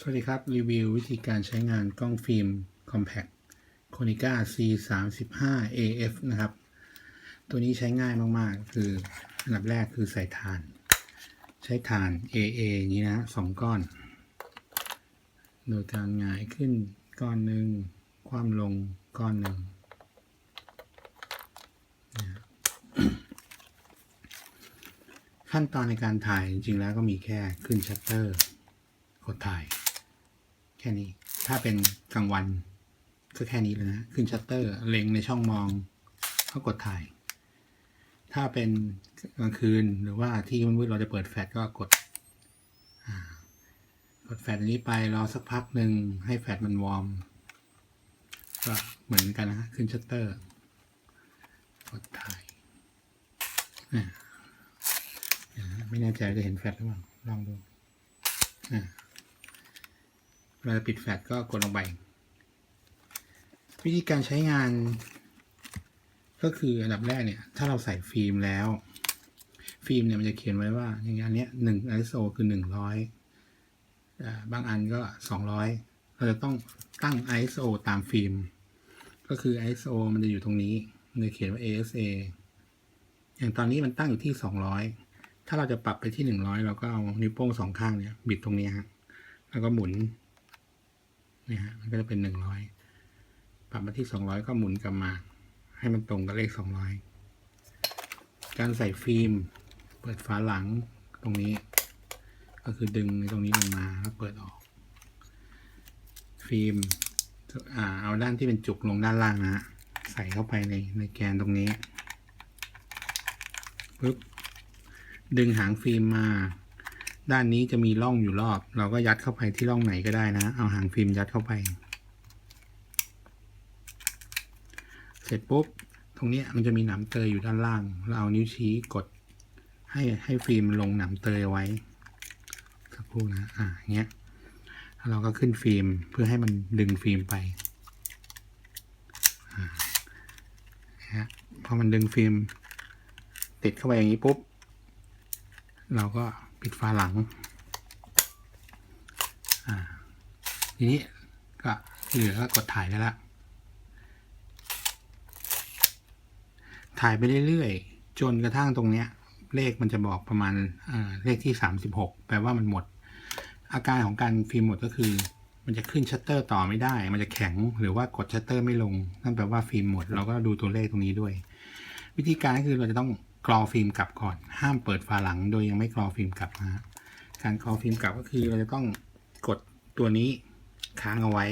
สวัสดีครับ รีวิววิธีการใช้งานกล้องฟิล์ม Compact Konica C 3 5 AF นะครับ ตัวนี้ใช้ง่ายมาก ๆ คืออันดับแรกคือใส่ถ่าน ใช้ถ่าน AA อย่างนี้นะสองก้อน โดยการหงายขึ้นก้อนหนึ่งคว่ำลงก้อนหนึ่งขั้นตอนในการถ่ายจริงๆแล้วก็มีแค่ขึ้นชัตเตอร์กดถ่าย ค่นี้ ถ้าเป็นกลางวัน ก็แค่นี้เลยนะ ขึ้นชัตเตอร์เล็งในช่องมองก็กดถ่าย ถ้าเป็นกลางคืนหรือว่าที่มืดเราจะเปิดแฟลชก็กดกดแฟลชอันนี้ไปรอสักพักหนึ่งให้แฟลชมันวอร์มก็เหมือนกันนะขึ้นชัตเตอร์ กดถ่ายไม่แน่ใจจะเห็นแฟลชหรือเปล่าลองดูอ่า เราปิดแฟลชก็กดลงไป วิธีการใช้งาน ก็คืออันดับแรกเนี่ย ถ้าเราใส่ฟิล์มแล้ว ฟิล์มเนี่ยมันจะเขียนไว้ว่าอย่างอันเนี้ยหนึ่ง ISO คือหนึ่งร้อยบางอันก็สองร้อยเราจะต้องตั้ง ISO ตามฟิล์ม ก็คือ ISO มันจะอยู่ตรงนี้ มันจะเขียนว่า ASA อย่างตอนนี้มันตั้งอยู่ที่สองร้อยถ้าเราจะปรับไปที่หนึ่งร้อยเราก็เอานิ้วโป้งสองข้างเนี่ย บิดตรงนี้ฮะ แล้วก็หมุน นี่ยฮะมันก็จะเป็นหนึ่งร้อยปรับมาที่สองร้อยก็หมุนกลับมา ให้มันตรงกับเลขสองร้อยการใส่ฟิล์ม เปิดฝาหลังตรงนี้ ก็คือดึงตรงนี้ลงมาแล้วเปิดออก ฟิล์มอ่าเอาด้านที่เป็นจุกลงด้านล่างนะฮะใส่เข้าไปในในแกนตรงนี้ปึ๊บดึงหางฟิล์มมา ด้านนี้จะมีร่องอยู่รอบ เราก็ยัดเข้าไปที่ร่องไหนก็ได้นะ เอาหางฟิล์มยัดเข้าไป เสร็จปุ๊บ ตรงนี้มันจะมีหนามเตยอยู่ด้านล่าง เราเอานิ้วชี้กด ให้ให้ฟิล์มลงหนามเตยไว้สักครู่นะ อ่าเงี้ยแล้วเราก็ขึ้นฟิล์มเพื่อให้มันดึงฟิล์มไปฮะพอมันดึงฟิล์มติดเข้าไปอย่างนี้ปุ๊บ เราก็ ปิดฝาหลังอ่าทีนี้ก็เหลือก็กดถ่ายได้ละ ถ่ายไปเรื่อยๆ จนกระทั่งตรงเนี้ย เลขมันจะบอกประมาณเลขที่สามสิบหกแปลว่ามันหมด อาการของการฟิล์มหมดก็คือ มันจะขึ้นชัตเตอร์ต่อไม่ได้ มันจะแข็งหรือว่ากดชัตเตอร์ไม่ลง นั่นแปลว่าฟิล์มหมด เราก็ดูตัวเลขตรงนี้ด้วย วิธีการก็คือเราจะต้อง กรอฟิล์มกลับก่อน ห้ามเปิดฝาหลังโดยยังไม่กรอฟิล์มกลับนะฮะการกรอฟิล์มกลับก็คือเราจะต้องกดตัวนี้ค้างเอาไว้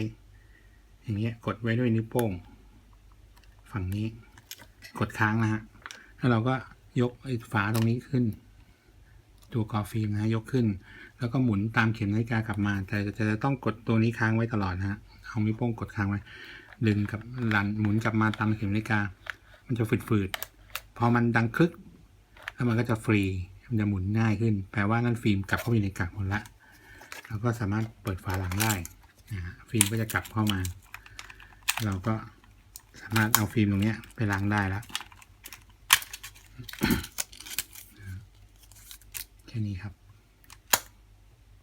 อย่างเงี้ยกดไว้ด้วยนิ้วโป้ง ฝั่งนี้กดค้างนะฮะแล้วเราก็ยกไอ้ฝาตรงนี้ขึ้น ตัวกรอฟิล์มนะฮะยกขึ้น แล้วก็หมุนตามเข็มนาฬิกากลับมา แต่จะจะต้องกดตัวนี้ค้างไว้ตลอดนะฮะเอานิ้วโป้งกดค้างไว้ดึงกับหลันหมุนกลับมาตามเข็มนาฬิกา มันจะฝืดๆ พอมันดังคลึก แล้วมันก็จะฟรี มันจะหมุนง่ายขึ้น แปลว่านั่นฟิล์มกลับเข้าไปในกากหมดละ เราก็สามารถเปิดฝาหลังได้นะฮะฟิล์มก็จะกลับเข้ามา เราก็สามารถเอาฟิล์มตรงนี้ไปล้างได้แล้วแค่นี้ครับ